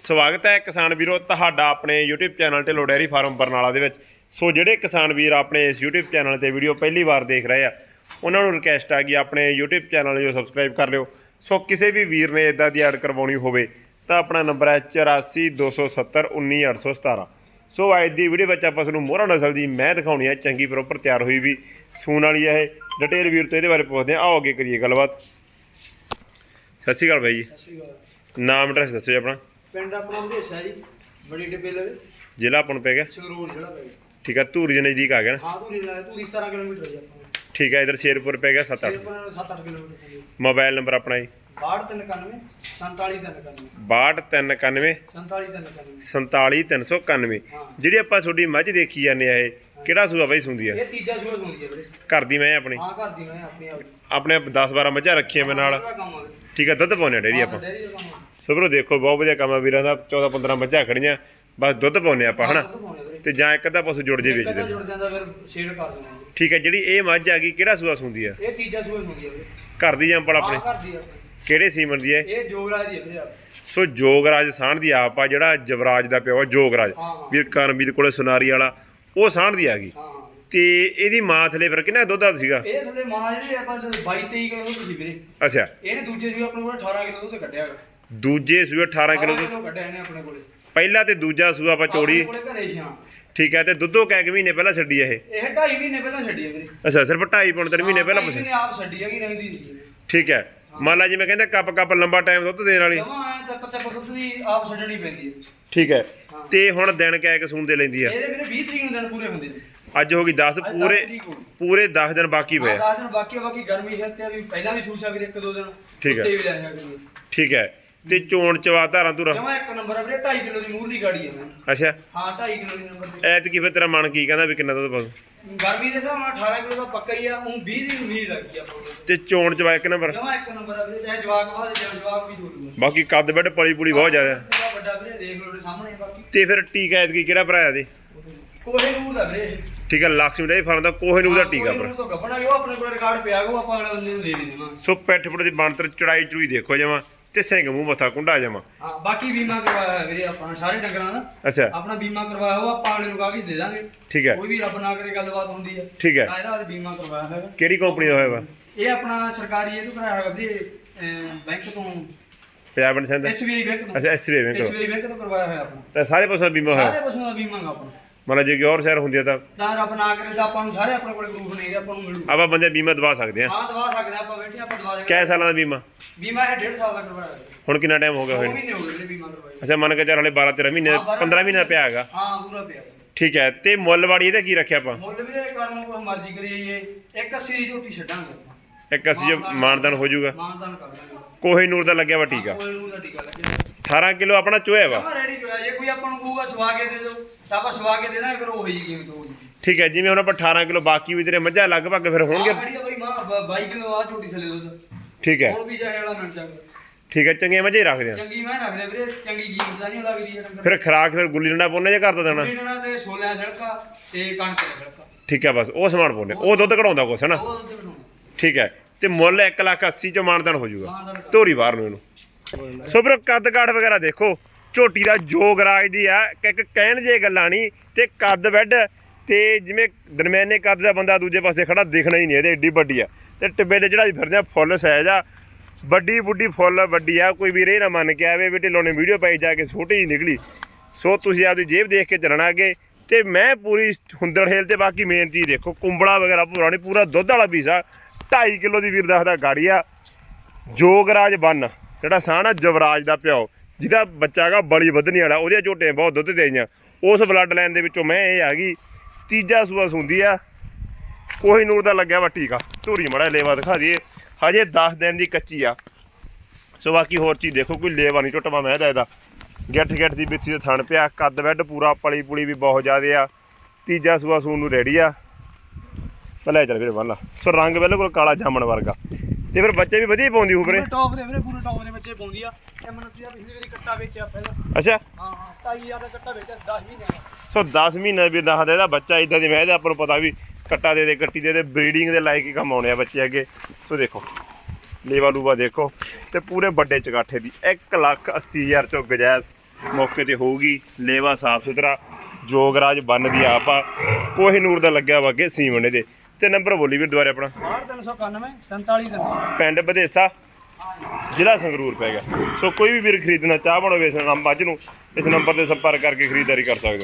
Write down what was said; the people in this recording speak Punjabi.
ਸਵਾਗਤ ਹੈ ਕਿਸਾਨ ਵੀਰੋ ਤੁਹਾਡਾ ਆਪਣੇ YouTube ਚੈਨਲ ਤੇ ਲੋਡੇਰੀ ਫਾਰਮ ਬਰਨਾਲਾ ਦੇ ਵਿੱਚ। ਸੋ ਜਿਹੜੇ ਕਿਸਾਨ ਵੀਰ ਆਪਣੇ ਇਸ YouTube ਚੈਨਲ ਤੇ ਵੀਡੀਓ ਪਹਿਲੀ ਵਾਰ ਦੇਖ ਰਹੇ ਆ ਉਹਨਾਂ ਨੂੰ ਰਿਕਵੈਸਟ ਆ ਕਿ ਆਪਣੇ YouTube ਚੈਨਲ ਨੂੰ ਸਬਸਕ੍ਰਾਈਬ ਕਰ ਲਿਓ। ਸੋ ਕਿਸੇ ਵੀ ਵੀਰ ਨੇ ਇਦਾਂ ਦੀ ਐਡ ਕਰਵਾਉਣੀ ਹੋਵੇ ਤਾਂ ਆਪਣਾ ਨੰਬਰ ਹੈ 8427191817 ਸੋ ਅੱਜ ਦੀ ਵੀਡੀਓ ਵਿੱਚ ਆਪਾਂ ਤੁਹਾਨੂੰ ਮੋਹਰਾ ਨਸਲ ਦੀ ਮੈਂ ਦਿਖਾਉਣੀ ਹੈ ਚੰਗੀ ਪ੍ਰੋਪਰ ਤਿਆਰ ਹੋਈ ਵੀ ਸੂਣ ਵਾਲੀ ਹੈ ਇਹ। ਡਿਟੇਲ ਵੀਰ ਤੋਂ ਇਹਦੇ ਬਾਰੇ ਪੁੱਛਦੇ ਹਾਂ। ਆਓ ਅੱਗੇ ਕਰੀਏ ਗੱਲਬਾਤ। ਸਤਿ ਸ਼੍ਰੀ ਅਕਾਲ ਬਾਈ ਜੀ। ਸਤਿ ਸ਼੍ਰੀ ਅਕਾਲ। ਨਾਮ ਐਡਰੈਸ ਦੱਸੋ ਜੀ ਆਪਣਾ। ਪਿੰਡ ਆਪਣਾ ਵਿਦੇਸ਼ਾ ਜੀ ਬੜੀ ਡੱਬੇ ਲਵੇ। ਜ਼ਿਲ੍ਹਾ ਆਪਾਂ ਨੂੰ ਪੈ ਗਿਆ। ਸੰਗਰੂਰ ਜਿਹੜਾ ਪੈ ਗਿਆ। ਠੀਕ ਹੈ ਧੂਰੀ ਦੇ ਨਜ਼ਦੀਕ ਆ ਗਿਆ ਨਾ। ਹਾਂ ਤੂੰ ਨਹੀਂ ਤੂੰ 17 ਕਿਲੋਮੀਟਰ ਜੀ ਆਪਾਂ ਠੀਕ ਹੈ ਇਧਰ ਸ਼ੇਰਪੁਰ ਪੈ ਗਿਆ 7-8 ਇਹ ਆਪਣਾ 7-8 ਕਿਲੋਮੀਟਰ ਮੋਬਾਈਲ ਨੰਬਰ ਆਪਣਾ ਜੀ। 6291 47391 62391 47391 47391 ਹਾਂ। ਜਿਹੜੀ ਆਪਾਂ ਤੁਹਾਡੀ ਮੱਝ ਦੇਖੀ ਜਾਂਦੇ ਆ ਇਹ ਕਿਹੜਾ ਸੂਆ ਬਾਈ ਸੁੰਦੀ ਆ? ਇਹ ਤੀਜਾ ਸੂਆ ਹੁੰਦੀ ਹੈ ਵੀਰੇ। ਘਰ ਦੀ ਮੈਂ ਆਪਣੀ। ਹਾਂ ਘਰ ਦੀ ਮੈਂ ਆਪਣੀ ਆਪ ਆਪਣੇ 10-12 ਮੱਝਾਂ ਰੱਖੀਆਂ ਮੈਂ ਨਾਲ। ਆ। ਠੀਕ ਹੈ ਦੁੱਧ ਪਾਉਣੇ ਡੇਰੀ ਆਪਾਂ। ਡੇਅਰੀ ਦਾ ਕੰਮ ਆ। ਸੋ ਵੀਰੋ ਦੇਖੋ ਬਹੁਤ ਵਧੀਆ ਕੰਮ ਆ ਵੀਰਾਂ ਦਾ। 14-15 ਮੱਝਾਂ ਖੜੀਆਂ। ਬਸ ਦੁੱਧ ਪਾਉਣੇ ਆਪਾਂ ਹਨਾ। ਤੇ ਜਾਂ ਇੱਕ ਅੱਧਾ ਪਸ਼ੂ ਜੁੜ ਜੇ ਇੱਕ ਵੇਚਦੇ ਅੱਧਾ ਜੁੜ ਜਾਂਦਾ ਫਿਰ ਸ਼ੇਅਰ ਕਰ ਦੇਣਾ ਜੀ। ਠੀਕ ਹੈ ਜਿਹੜੀ ਇਹ ਮੱਝ ਆ ਗਈ ਕਿਹੜਾ ਸੂਆ ਸੁੰਦੀ ਆ? ਇਹ ਤੀਜਾ ਸੂਆ ਹੁੰਦੀ ਹੈ ਵੀਰੇ। ਘਰ ਦੀ ਜੰਪਲ ਆਪਣੇ? ਦੀ ਆ। ਕਿਹੜੇ ਸੀਮਨ ਦੀ ਹੈ ਇਹ? ਜੋਗਰਾਜ ਦੀ ਹੈ ਵੀਰੇ। ਸੋ ਜੋਗਰਾਜ ਸਾਂਢ ਦੀ ਆਪ ਆ ਜਿਹੜਾ ਜਵਰਾਜ ਦਾ ਪਿਓ ਆ ਜੋਗਰਾਜ। ਹਾਂ ਵੀਰ ਕਰਮਵੀਰ ਕੋਲੇ ਸੁਨਾਰੀ ਵਾਲਾ ਉਹ ਸਾਂਢ ਦੀ ਆ ਗਈ। ਹਾਂ ਤੇ ਇਹਦੀ ਮਾਂ ਥਲੇ ਫਿਰ ਕਿੰਨਾ ਦੁੱਧ ਦਾ ਸੀਗਾ? ਇਹ ਥੱਲੇ ਮਾਂ ਜਿਹੜੇ ਆਪਾਂ 22 23 ਕਿਲੋ ਦੁੱਧ ਸੀ ਵੀਰੇ। ਅੱਛਾ। ਇਹਨੇ ਦੂਜੇ ਸੂਏ ਆਪਣੇ ਕੋਲ 18 ਕਿਲੋ ਦੁੱਧ ਕੱਢਿਆ। ਹੈਗਾ ਦੂਜੇ ਸੂਏ 18 ਕਿਲੋ ਕੱਢਿਆ ਆਪਣੇ ਕੋਲੇ। ਪਹਿਲਾ ਤੇ ਦੂਜਾ ਸੂਆ ਆਪਾਂ ਚੋੜੀ। ਆਪਣੇ ਕੋਲੇ ਘਰੇ ਸੀ ਹਾਂ ਠੀਕ ਹੈ ਤੇ ਦੁੱਧੋ ਕੈ ਕੁ ਮਹੀਨੇ ਪਹਿਲਾਂ ਛੱਡੀ ਇਹ। ਇਹ 2.5 ਮਹੀਨੇ ਪਹਿਲਾਂ ਛੱਡੀ ਹੈ ਵੀਰੇ। ਅੱਛਾ ਸਿਰਫ 2.5 ਪੌਣ 3 ਮਹੀਨੇ ਪਹਿਲਾਂ ਪਸੇ ਮਹੀਨੇ ਆਪ ਛੱਡੀ ਹੈਗੀ ਰਹਿੰਦੀ ਸੀ ਠੀਕ ਹੈ ਮੰਨ ਲਾ ਜਿਵੇਂ ਕਹਿੰਦੇ ਕੱਪ ਕੱਪ ਲੰਬਾ ਟਾਈਮ ਦੁੱਧ ਦੇਣ ਵਾਲੀ। ਜਮਾ ਦੀ ਆਪ ਛੱਡਣੀ ਪੈਂਦੀ ਹੈ ਠੀਕ ਹੈ ਹਾਂ। ਤੇ ਹੁਣ ਦਿਨ ਕੈ ਕੇ ਸੂਣ ਦੇ ਲੈਂਦੀ ਆ। ਇਹਦੇ ਵੀਰੇ 20 ਤਰੀਕ ਨੂੰ ਦਿਨ ਪੂਰੇ ਹੁੰਦੇ ਨੇ। ਅੱਜ ਹੋ ਗਈ 10 ਅੱਜ ਦਸ ਪੂਰੇ ਤਰੀਕ ਹੋ ਗਈ। ਪੂਰੇ 10 ਦਿਨ ਬਾਕੀ ਪਏ ਹਾਂ ਆ। 10 ਦਿਨ ਬਾਕੀ ਆ, ਬਾਕੀ ਗਰਮੀ ਹੈ ਤੇ ਵੀ ਪਹਿਲਾਂ ਵੀ ਸੂਸਾ ਵੀਰੇ ਇੱਕ ਦੋ ਦਿਨ। ਠੀਕ ਹੈ। ਉੱਤੇ ਵੀ ਲੈ ਸਕਦੇ ਠੀਕ ਹੈ ਤੇ ਚੋਣ ਚਵਾ ਧਾਰਾਂ ਧੁਰਾ ਜਮਾ ਇੱਕ ਨੰਬਰ ਆ ਵੀਰੇ 2.5 ਕਿਲੋ ਦੀ ਮੂਰਲੀ ਗਾੜੀ ਹੈ ਅੱਛਾ। ਹਾਂ 2.5 ਕਿਲੋ ਦੀ ਨੰਬਰ ਤੇ ਐਤ ਕੀ ਫਿਰ ਤੇਰਾ ਮਨ ਕੀ ਕਹਿੰਦਾ ਵੀ ਕਿੰਨਾ ਦੁੱਧ ਪਾਉ ਗਰਮੀ ਦੇ ਹਿਸਾਬ ਨਾਲ 18 ਕਿਲੋ ਦਾ ਪੱਕਾ ਹੀ ਆ ਉਹ 20 ਦੀ ਉਮੀਦ ਰੱਖੀ ਆਪਾਂ ਨੂੰ। ਤੇ ਚੋਣ ਚਵਾ ਇੱਕ ਨੰਬਰ। ਜਮਾ ਇੱਕ ਨੰਬਰ ਆ ਵੀਰੇ ਚਾਹੇ ਜਵਾਕ ਬਾਅਦ ਚਾਹੇ ਜਵਾਕ ਵੀ ਛੋੜੂਗਾ ਬਾਕੀ ਕੱਦ ਬੈਡ ਪਲੀ ਪੁਲੀ ਬਹੁਤ ਜ਼ਿਆਦਾ। ਪੂਰਾ ਵੱਡਾ ਵੀਰੇ ਦੇਖ ਲਓ ਸਾਹਮਣੇ ਬਾਕੀ। ਤੇ ਫਿਰ ਟੀਕਾ ਐਤਕੀ ਕਿਹੜਾ ਭਰਾਇਆ ਦੇ ਕੋਹੇ ਨੂਰ ਦਾ ਵੀਰੇ। ਠੀਕ ਹੈ ਲక్ష్ਮੀ ਡੇਰੀ ਫਾਰਮ ਦਾ ਕੋਹੇ ਨੂੰ ਦਾ ਟੀਕਾ ਭਰਾ ਤੋਂ ਗੱਬਣਾ ਉਹ ਆਪਣੇ ਕੋਲ ਰਿਕਾਰਡ ਪਿਆ ਉਹ ਆਪਾਂ ਅਗਲੇ ਬੰਦੇ ਨੂੰ ਦੇ ਨਹੀਂ ਦੇਵਾਂਗੇ ਸੋ ਪੈਠ ਪੁੱਟ ਦੀ ਬਣਤਰ ਚੜਾਈ ਚੜੂਈ ਦੇਖੋ ਜਮਾ। ਤੇ ਸਿੰਘ ਮੂੰਹ ਮੱਥਾ ਕੁੰਡਾ ਜਮਾ। ਹਾਂ ਬਾਕੀ ਬੀਮਾ ਕਰਵਾਇਆ ਹੋਇਆ ਵੀਰੇ ਆਪਾਂ ਨੇ ਸਾਰੇ ਡੰਗਰਾਂ ਦਾ। ਅੱਛਾ। ਆਪਣਾ ਬੀਮਾ ਕਰਵਾਇਆ ਹੋਇਆ ਆਪਾਂ ਅਗਲੇ ਨੂੰ ਕਾਗਜ਼ ਦੇ ਦਾਂਗੇ। ਠੀਕ ਹੈ। ਕੋਈ ਵੀ ਰੱਬ ਨਾ ਕਰੇ ਗੱਲਬਾਤ ਹੁੰਦੀ ਹੈ। ਠੀਕ ਹੈ। ਤਾਂ ਇਹਦਾ ਬੀਮਾ ਕਰਵਾਇਆ ਹੋਇਆ। ਕਿਹੜੀ ਕੰਪਨੀ ਦਾ ਹੋਇਆ ਵਾ? ਇਹ ਆਪਣਾ ਸਰਕਾਰੀ ਇਹ ਤੋਂ ਕਰਾਇਆ ਹੋਇਆ ਵੀਰੇ ਬੈਂਕ ਤੋਂ। Punjab and Sindh SBI bank ਤੋਂ। ਅੱਛਾ ਐਸਬੀ ਬੈਂਕ ਐਸਬੀਆਈ ਬੈਂਕ ਤੋਂ ਕਰਵਾਇਆ ਹੋਇਆ ਆਪਣਾ ਤਾਂ ਸਾਰੇ ਪਾਸੇ ਬੀਮਾ ਹੋਇਆ? ਸਾਰੇ ਪਸ਼ੂਆਂ ਦਾ ਬੀਮਾ ਗਾ ਆਪਣਾ। ਮਤਲਬ ਜੇ ਕੋਈ ਹੋਰ ਸ਼ਹਿਰ ਹੁੰਦੀ ਤਾਂ। ਤਾਂ ਰੱਬ ਨਾ ਕਰੇ ਤਾਂ ਆਪਾਂ ਨੂੰ ਸਾਰੇ ਆਪਣੇ ਕੋਲ ਪ੍ਰੂਫ ਨੇਗੇ ਆਪਾਂ ਨੂੰ ਮਿਲੂ। ਆਪਾਂ ਬੰਦੇ ਬੀਮਾ ਦਵਾ ਸਕਦੇ ਆ। ਹਾਂ ਦਵਾ ਸਕਦੇ ਹਾਂ, ਆਪਾਂ ਬੈਠੇ ਆਪਾਂ ਦਵਾ ਦੇ ਕੈ ਸਾਲਾਂ ਦਾ ਬੀਮਾ? ਬੀਮਾ ਇਹ 1.5 ਸਾਲ ਦਾ ਕਰਵਾਇਆ ਹੋਇਆ ਹੁਣ ਕਿੰਨਾ ਟਾਈਮ ਹੋ ਗਿਆ ਨੂੰ? ਮਹੀਨੇ ਹੋ ਗਏ ਬੀਮਾ ਕਰਵਾਇਆ ਅੱਛਾ ਮੰਨ ਕੇ ਚੱਲ ਹਲੇ 12 13 ਮਹੀਨੇ ਹਾਂ, ਬਾਰਾਂ 15 ਮਹੀਨਾ ਪਿਆ ਹੈਗਾ। ਹਾਂ ਪੂਰਾ ਪਿਆ। ਠੀਕ ਹੈ ਤੇ ਮੁੱਲ ਵਾੜੀ ਇਹਦਾ ਕੀ ਰੱਖਿਆ ਆਪਾਂ? ਮੁੱਲ ਵੀਰੇ ਕਰਨ ਨੂੰ ਕੋਈ ਮਰਜ਼ੀ ਕਰੀਏ ਇੱਕ 80 ਦੀ ਝੋਟੀ ਛੱਡਾਂਗੇ ਇੱਕ ਅਸੀਂ ਜੋ ਮਾਨਦਾਨ ਹੋ ਜਾਊਗਾ। ਮਾਨਦਾਨ ਕਰ ਦਾਂਗੇ। ਕੋਹੇ ਨੂਰ ਦਾ ਲੱਗਿਆ ਵਾ ਟੀਕਾ। ਕੋਈ ਨੂੰ ਦਾ ਟੀਕਾ ਲੱਗੇ 18 ਕਿਲੋ ਆਪਣਾ ਚੋਇਆ ਵਾ। ਜਮਾ ਰੈਡੀ ਹੋਇਆ ਜੇ ਕੋਈ ਆਪਾਂ ਨੂੰ ਕਹੂਗਾ ਸਵਾ ਕੇ ਦੇ ਦਿਓ ਤਾਂ ਆਪਾਂ ਸਵਾ ਕੇ ਦੇ ਦਾਂਗੇ ਫਿਰ ਉਹ ਹੀ ਕੀਮਤ ਹੋਊਗੀ ਠੀਕ ਹੈ ਜਿਵੇਂ ਹੁਣ ਆਪਾਂ 18 ਕਿਲੋ ਬਾਕੀ ਵੀ ਤੇਰੇ ਮੱਝਾਂ ਲਗਭਗ ਫਿਰ ਹੋਣਗੇ। ਆਹ ਖੜੀ ਆ ਬਈ ਮਾਂ 22 ਕਿਲੋ ਆ ਝੋਟੀ ਥੱਲੇ ਦੁੱਧ ਠੀਕ ਹੈ। ਵੀ ਜਾਏ ਵਾਲਾ ਠੀਕ ਹੈ ਚੰਗੇ ਮੱਝੇ ਰੱਖਦੇ ਆ। ਚੰਗੀ ਮੈਂ ਰੱਖਦੇ ਵੀਰੇ ਚੰਗੀ ਕੀਮਤ ਦਾ ਨਹੀਂ ਲੱਗਦੀ ਫਿਰ ਖਰਾਕ ਫਿਰ ਗੁੱਲੀ ਡੰਡਾ ਪਾਉਣੇ ਜਾਂ ਘਰ ਦਾ ਦੇਣਾ? ਇਹਨਾਂ ਤੇ ਛੋਲਿਆਂ ਛੜਕਾ ਤੇ ਕਣਕ ਦਾ ਛੜਕਾ ਠੀਕ ਹੈ ਬਸ ਉਹ ਸਮਾਨ ਪਾਉਣੇ ਉਹ ਦੁੱਧ ਕਢਾਉਂਦਾ ਕੁਛ ਹੈ ਨਾ? ਠੀਕ ਹੈ ਤੇ ਮੁੱਲ 1 ਲੱਖ 80 ਚ ਮਾਨਦਾਨ ਹੋ ਜਾਊਗਾ। ਧੋਰੀ ਬਾਹਰ ਨੂੰ ਇਹਨੂੰ। ਸੋ ਵੀਰੋ ਕੱਦ ਕਾਠ ਵਗੈਰਾ ਦੇਖੋ, ਝੋਟੀ ਦਾ ਜੋਗ ਰਾਜ ਦੀ ਆ, ਕਿ ਇੱਕ ਕਹਿਣ ਜੇ ਗੱਲਾਂ ਨਹੀਂ, ਤੇ ਕੱਦ ਬੈੱਡ ਤੇ ਜਿਵੇਂ ਦਰਮਿਆਨੇ ਕੱਦ ਦਾ ਬੰਦਾ ਦੂਜੇ ਪਾਸੇ ਖੜਾ, ਦਿਖਣਾ ਹੀ ਨਹੀਂ ਇਹਦੇ, ਏਡੀ ਵੱਡੀ ਆ। ਤੇ ਟਿੱਬੇ ਦੇ ਜਿਹੜਾ ਫਿਰਦੇ ਆ, ਫੁੱਲ ਸਾਈਜ਼ ਆ। ਵੱਡੀ ਬੁੱਢੀ ਫੁੱਲ ਵੱਡੀ ਆ, ਕੋਈ ਵੀਰੇ ਨਾ ਮੰਨ ਕੇ ਆਵੇ ਵੀ ਢਿੱਲੋਂ ਨੇ ਵੀਡੀਓ ਪਾਈ, ਜਾ ਕੇ ਛੋਟੀ ਹੀ ਨਿਕਲੀ। ਸੋ ਤੁਸੀਂ ਆਪਦੀ ਜੇਬ ਦੇਖ ਕੇ ਚੱਲਣਾ ਅੱਗੇ। ਤੇ ਮੈਂ ਪੂਰੀ ਹੁੰਦੜ ਹੇਲ ਤੇ ਬਾਕੀ ਮੇਨ ਚੀਜ਼ ਦੇਖੋ, ਕੁੰਬੜਾ ਵਗੈਰਾ ਪੂਰਾ ਨਹੀਂ, ਪੂਰਾ ਦੁੱਧ ਵਾਲਾ ਪੀਸਾ ਆ। 2.5 ਕਿਲੋ ਦੀ ਵੀਰ ਦੱਸਦਾ ਗਾੜੀ ਆ। ਜੋਗਰਾਜ ਬੰਨ। ਜਿਹੜਾ ਸਾਹ ਆ ਜਵਰਾਜ ਦਾ ਪਿਓ, ਜਿਹਦਾ ਬੱਚਾ ਹੈਗਾ ਬਲੀ ਵਧਣੀ ਵਾਲਾ, ਉਹਦੇ ਝੋਟੀਆਂ ਬਹੁਤ ਦੁੱਧ ਦੇਈਆਂ। ਉਸ ਬਲੱਡ ਲਾਈਨ ਦੇ ਵਿੱਚੋਂ ਮੈਂ ਇਹ ਆ ਗਈ, ਤੀਜਾ ਸੂਆ ਸੁੰਦੀ ਆ। ਕੋਈ ਨੂਰ ਦਾ ਲੱਗਿਆ ਵਾ ਟੀਕਾ। ਧੂਰੀ ਮੜਾ ਲੇਵਾ ਦਿਖਾ ਦਈਏ। ਹਜੇ 10 ਦਿਨ ਦੀ ਕੱਚੀ ਆ। ਸੋ ਬਾਕੀ ਹੋਰ ਚੀਜ਼ ਦੇਖੋ, ਕੋਈ ਲੇਵਾ ਨਹੀਂ ਟੁੱਟਵਾ ਮੈਂ ਦਾ ਇਹਦਾ। ਗਿੱਠ ਗਿੱਠ ਦੀ ਬਿੱਥੀ ਦੇ ਥਣ ਪਿਆ, ਕੱਦ ਬੈੱਡ ਪੂਰਾ, ਪਲੀ ਪੁਲੀ ਵੀ ਬਹੁਤ ਜ਼ਿਆਦੇ ਆ। ਤੀਜਾ ਸੂਆ ਸੂਣ ਨੂੰ ਰੈਡੀ ਆ। ਭਲੇ ਚੱਲ ਵੀਰੇ ਲਾ। ਸੋ ਰੰਗ ਬਿਲਕੁਲ ਕਾਲਾ ਜਾਮਣ ਵਰਗਾ। ਤੇ ਫਿਰ ਬੱਚੇ ਵੀ ਵਧੀਆ ਹੀ ਪਾਉਂਦੀ ਹੋ ਵੀਰੇ। ਪੂਰੇ ਟੌਪ ਦੇ ਵੀਰੇ ਪੂਰੇ ਟੌਪ ਦੇ ਬੱਚੇ ਪਾਉਂਦੀ ਆ। ਇਹ ਮਨਤੀ ਦਾ ਪਿਛਲੀ ਵਾਰੀ ਕੱਟਾ ਵੇਚਿਆ ਪਹਿਲਾਂ। ਅੱਛਾ। ਹਾਂ ਹਾਂ 27000 ਦਾ ਕੱਟਾ ਵੇਚਿਆ 10 ਮਹੀਨੇ ਦਾ। ਸੋ 10 ਮਹੀਨੇ ਵੀ ਦੱਸਦਾ ਇਹਦਾ ਬੱਚਾ ਇਦਾਂ ਦੀ ਮੈਂ ਇਹਦਾ ਆਪਾਂ ਨੂੰ ਪਤਾ ਵੀ ਕੱਟਾ ਦੇ ਦੇ ਕੱਟੀ ਦੇ ਦੇ ਬਰੀਡਿੰਗ ਦੇ ਲਾਇਕ ਹੀ ਕੰਮ ਆਉਣੇ ਆ ਬੱਚੇ ਅੱਗੇ। ਸੋ ਦੇਖੋ ਲੇਵਾ ਲੂਵਾ ਦੇਖੋ। ਤੇ ਪੂਰੇ ਵੱਡੇ ਚਗਾਠੇ ਦੀ 1 ਲੱਖ 80 ਹਜ਼ਾਰ ਚੋਂ ਗਜੈਸ ਮੌਕੇ ਤੇ ਹੋਊਗੀ। ਲੇਵਾ ਸਾਫ਼ ਸੁਥਰਾ ਜੋਗਰਾਜ ਬੰਨ ਦੀ ਆਪ। ਆ ਕੋਹੇ ਨੂਰ ਦਾ ਲੱਗਿਆ ਵਾ ਅੱਗੇ ਸੀਮਣ ਇਹਦੇ। ਤੇ ਨੰਬਰ ਬੋਲੀ ਵੀਰ ਦੁਬਾਰੇ ਆਪਣਾ। 6391 47 ਪਿੰਡ ਬਧੇਸਾ ਜ਼ਿਲ੍ਹਾ ਸੰਗਰੂਰ ਪੈ ਗਿਆ। ਸੋ ਕੋਈ ਵੀ ਵੀਰ ਖਰੀਦਣਾ ਚਾਹ ਬਣੋਵੇ ਇਸ ਨੰਬਰ ਨੂੰ ਇਸ ਨੰਬਰ ਤੇ ਸੰਪਰਕ ਕਰਕੇ ਖਰੀਦਦਾਰੀ ਕਰ ਸਕਦੇ ਹੋ।